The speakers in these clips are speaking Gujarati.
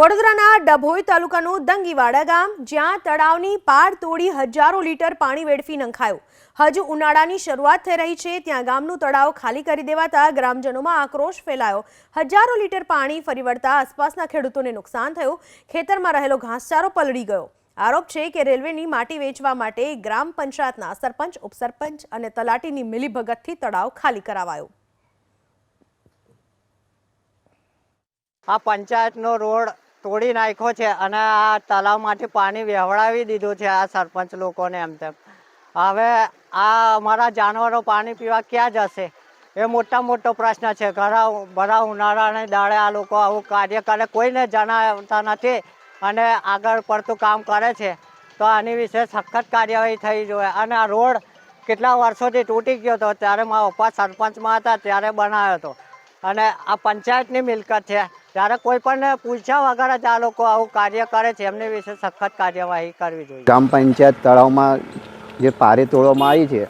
વડોદરાના ડભોઈ તાલુકાનું દંગીવાડા ગામ, જ્યાં તળાવની પાર તોડી હજારો લીટર પાણી વેડફી નંખાયું. હજુ ઉનાળાની શરૂઆત થઈ રહી છે, ત્યાં ગામનું તળાવ ખાલી કરી દેવાતા ગ્રામજનોમાં આક્રોશ ફેલાયો. હજારો લીટર પાણી ફરી વળતા આસપાસના ખેડૂતોને નુકસાન થયું, ખેતરમાં રહેલો ઘાસચારો પલળી ગયો. આરોપ છે કે રેલવેની માટી વેચવા માટે ગ્રામ પંચાયતના સરપંચ, ઉપસરપંચ અને તલાટીની મિલીભગતથી તળાવ ખાલી કરાવાયો. આ પંચાયતનો રોડ તોડી નાખ્યો છે અને આ તલાવમાંથી પાણી વહેવડાવી દીધું છે આ સરપંચ લોકોને એમ તેમ. હવે આ અમારા જાનવરો પાણી પીવા ક્યાં જશે? એ મોટા મોટો પ્રશ્ન છે. ઘણા ભરા ઉનાળાને દાડે આ લોકો આવું કાર્ય કરે, કોઈને જણાવતા નથી અને આગળ પડતું કામ કરે છે. તો આની વિશે સખત કાર્યવાહી થઈ જોઈએ. અને આ રોડ કેટલા વર્ષોથી તૂટી ગયો હતો? ત્યારે મારા પપ્પા સરપંચમાં હતા, ત્યારે બનાવ્યો હતો. અને આ પંચાયતની મિલકત છે. ત્યારે કોઈ પણ પૂછ્યા વગર જ આ લોકો આવું કાર્ય કરે છે. એમને વિશે સખત કાર્યવાહી કરવી જોઈએ. ગ્રામ પંચાયત તળાવમાં જે પારી તોડવામાં આવી છે,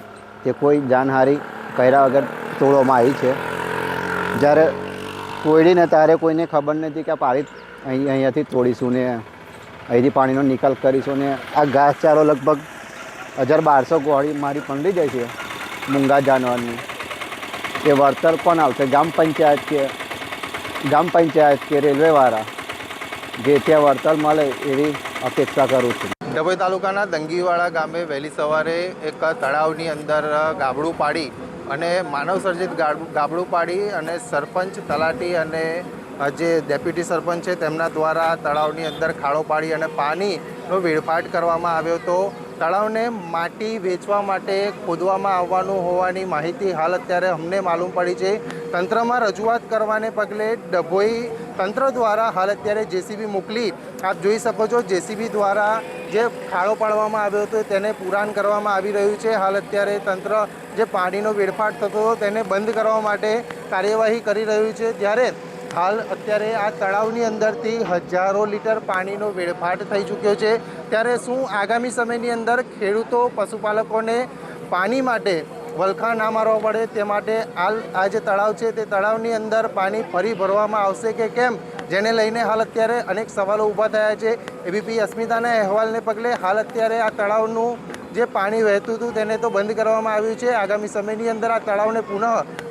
તે કોઈ જાનહારી કર્યા વગર તોડવામાં આવી છે. જ્યારે તોડીને ત્યારે કોઈને ખબર નથી કે આ પારી અહીં, અહીંયાથી તોડીશું ને અહીંથી પાણીનો નિકાલ કરીશું ને આ ઘાસચારો લગભગ હજાર બારસો ગોળી મારી પંડી જાય છે, મૂંગા જાનવરની. એ વળતર કોણ આવશે ગ્રામ પંચાયત કે ગ્રામ પંચાયત કે રેલવેવાળા જે ત્યાં વળતર મળે એવી અપેક્ષા કરું છું. ડભોઈ તાલુકાના દંગીવાળા ગામે વહેલી સવારે એક તળાવની અંદર ગાબડું પાડી અને માનવ સર્જિત ગાબ- ગાબડું પાડી અને સરપંચ તલાટી અને જે ડેપ્યુટી સરપંચ છે તેમના દ્વારા તળાવની અંદર ખાડો પાડી અને પાણીનો વેડફાટ કરવામાં આવ્યો હતો. તળાવને માટી વેચવા માટે ખોદવામાં આવવાનું હોવાની માહિતી હાલ અત્યારે અમને માલુમ પડી છે. તંત્રમાં રજૂઆત કરવાને પગલે ડભોઈ તંત્ર દ્વારા હાલ અત્યારે જેસીબી મોકલી. આપ જોઈ શકો છો જેસીબી દ્વારા જે ખાડો પાડવામાં આવ્યો હતો તેને પુરાણ કરવામાં આવી રહ્યું છે. હાલ અત્યારે તંત્ર જે પાણીનો વેડફાટ થતો હતો તેને બંધ કરવા માટે કાર્યવાહી કરી રહ્યું છે. ત્યારે હાલ અત્યારે આ તળાવની અંદરથી હજારો લીટર પાણીનો વેડફાટ થઈ ચૂક્યો છે. ત્યારે શું આગામી સમયની અંદર ખેડૂતો, પશુપાલકોને પાણી માટે વલખા ના મારવા પડે તે માટે હાલ આ જે તળાવ છે તે તળાવની અંદર પાણી ફરી ભરવામાં આવશે કે કેમ? જેને લઈને હાલ અત્યારે અનેક સવાલો ઊભા થયા છે. એબીપી અસ્મિતાના અહેવાલને પગલે હાલ અત્યારે આ તળાવનું જે પાણી વહેતું હતું તેને તો બંધ કરવામાં આવ્યું છે. આગામી સમયની અંદર આ તળાવને પુનઃ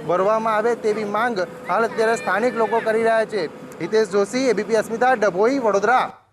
ભરવામાં આવે તેવી માંગ હાલ અત્યારે સ્થાનિક લોકો કરી રહ્યા છે. હિતેશ જોશી, એબીપી અસ્મિતા, ડભોઈ, વડોદરા.